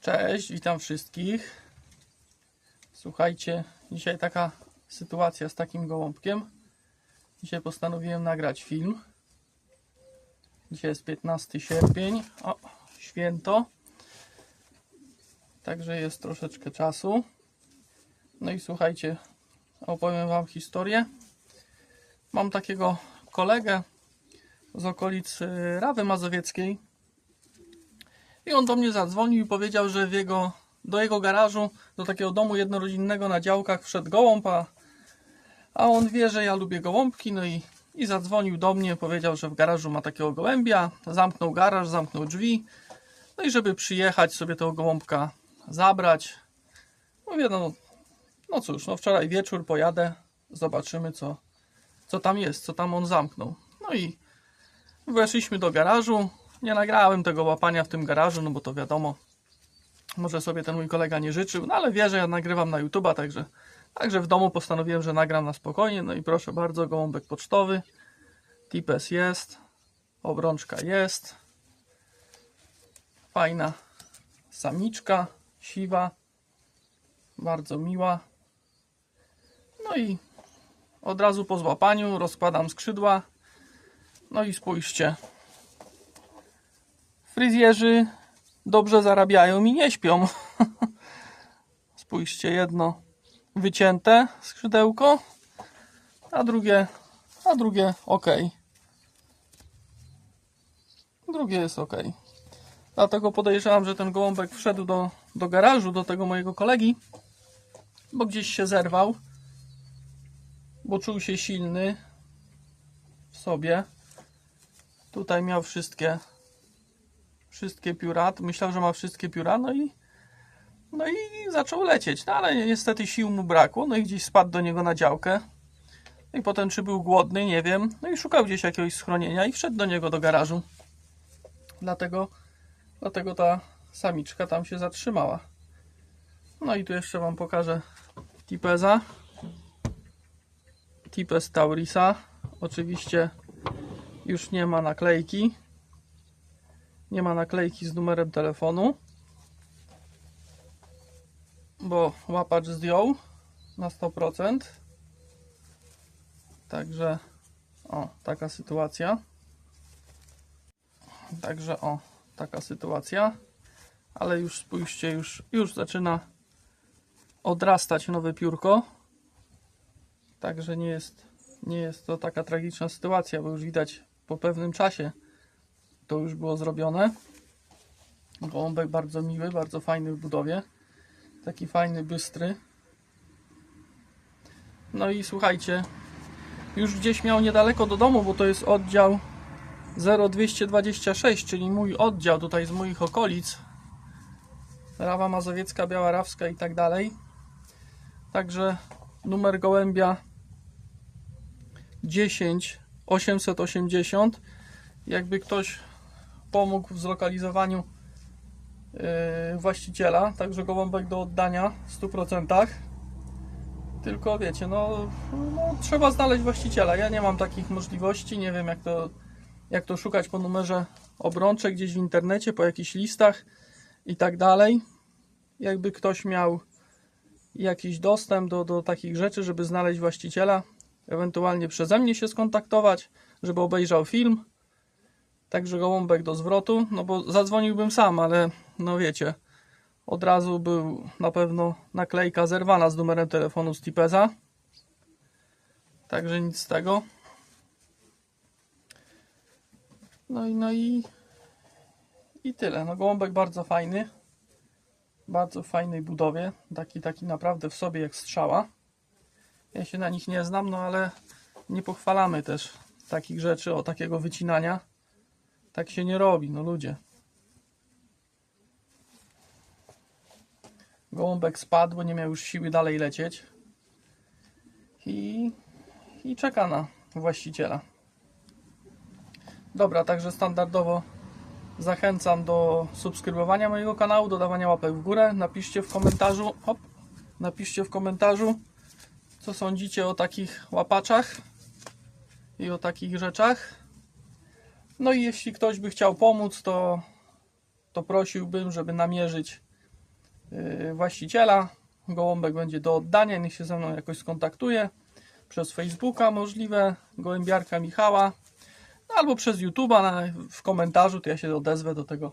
Cześć, witam wszystkich. Słuchajcie, dzisiaj taka sytuacja z takim gołąbkiem. Dzisiaj postanowiłem nagrać film. Dzisiaj jest 15 sierpień. O, święto. Także jest troszeczkę czasu. No i słuchajcie, opowiem Wam historię. Mam takiego kolegę z okolic Rawy Mazowieckiej. I on do mnie zadzwonił i powiedział, że w jego, do jego garażu, do takiego domu jednorodzinnego na działkach wszedł gołąb, a, a on wie, że ja lubię gołąbki, no i, i zadzwonił do mnie, powiedział, że w garażu ma takiego gołębia, zamknął garaż, zamknął drzwi, no i żeby przyjechać sobie tego gołąbka zabrać. Mówię, no, no cóż, no wczoraj wieczór pojadę, zobaczymy co, co tam jest, co tam on zamknął. No i weszliśmy do garażu, nie nagrałem tego łapania w tym garażu, no bo to wiadomo, może sobie ten mój kolega nie życzył, no ale wie, że ja nagrywam na YouTube'a, także, także w domu postanowiłem, że nagram na spokojnie. No i proszę bardzo, gołąbek pocztowy, tipes jest, obrączka jest, fajna samiczka, siwa, bardzo miła. No i od razu po złapaniu rozkładam skrzydła, no i spójrzcie, fryzjerzy dobrze zarabiają i nie śpią. Spójrzcie, jedno wycięte skrzydełko, a drugie, a drugie ok. Drugie jest ok. Dlatego podejrzewam, że ten gołąbek wszedł do, do garażu, do tego mojego kolegi, bo gdzieś się zerwał, bo czuł się silny w sobie. Tutaj miał wszystkie wszystkie pióra. Myślał, że ma wszystkie pióra, no i no i zaczął lecieć. No ale niestety sił mu brakło, no i gdzieś spadł do niego na działkę. No i potem czy był głodny, nie wiem. No i szukał gdzieś jakiegoś schronienia i wszedł do niego do garażu. Dlatego, dlatego ta samiczka tam się zatrzymała. No i tu jeszcze Wam pokażę tipeza. Tipez Taurisa. Oczywiście już nie ma naklejki. Nie ma naklejki z numerem telefonu, bo łapacz zdjął na 100%. Także o, taka sytuacja. Także o, taka sytuacja. Ale już spójrzcie, już, już zaczyna odrastać nowe piórko. Także nie jest, nie jest to taka tragiczna sytuacja, bo już widać po pewnym czasie to już było zrobione. Gołąbek bardzo miły, bardzo fajny w budowie. Taki fajny, bystry. No i słuchajcie, już gdzieś miał niedaleko do domu, bo to jest oddział 0226, czyli mój oddział tutaj z moich okolic. Rawa Mazowiecka, Biała Rawska i tak dalej. Także numer gołębia 10 880. Jakby ktoś pomógł w zlokalizowaniu yy, właściciela, także gołąbek do oddania w 100%. Tylko wiecie, no, no trzeba znaleźć właściciela. Ja nie mam takich możliwości, nie wiem jak to, jak to szukać po numerze obrączek gdzieś w internecie, po jakichś listach i tak dalej. Jakby ktoś miał jakiś dostęp do, do takich rzeczy, żeby znaleźć właściciela, ewentualnie przeze mnie się skontaktować, żeby obejrzał film. Także gołąbek do zwrotu, no bo zadzwoniłbym sam, ale no wiecie, od razu był na pewno naklejka zerwana z numerem telefonu z Tipeza. Także nic z tego. No i no i i tyle. No gołąbek bardzo fajny. Bardzo fajnej budowie. Taki taki naprawdę w sobie jak strzała. Ja się na nich nie znam, no ale nie pochwalamy też takich rzeczy, o takiego wycinania. Tak się nie robi, no ludzie. Gołąbek spadł, bo nie miał już siły dalej lecieć. I, i czeka na właściciela. Dobra, także standardowo zachęcam do subskrybowania mojego kanału, dodawania łapek w górę. Napiszcie w komentarzu, hop, napiszcie w komentarzu, co sądzicie o takich łapaczach i o takich rzeczach. No i jeśli ktoś by chciał pomóc, to, to prosiłbym, żeby namierzyć yy, właściciela. Gołąbek będzie do oddania, niech się ze mną jakoś skontaktuje. Przez Facebooka możliwe, gołębiarka Michała. No, albo przez YouTube'a w komentarzu, to ja się odezwę do tego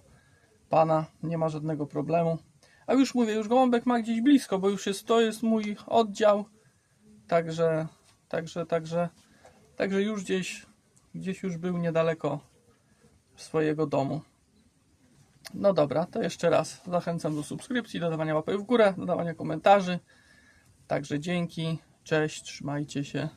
pana, nie ma żadnego problemu. A już mówię, już gołąbek ma gdzieś blisko, bo już jest, to jest mój oddział. Także, także, także, także już gdzieś, gdzieś już był niedaleko swojego domu. No dobra, to jeszcze raz zachęcam do subskrypcji, dodawania łapek w górę, dodawania komentarzy. Także dzięki, cześć, trzymajcie się.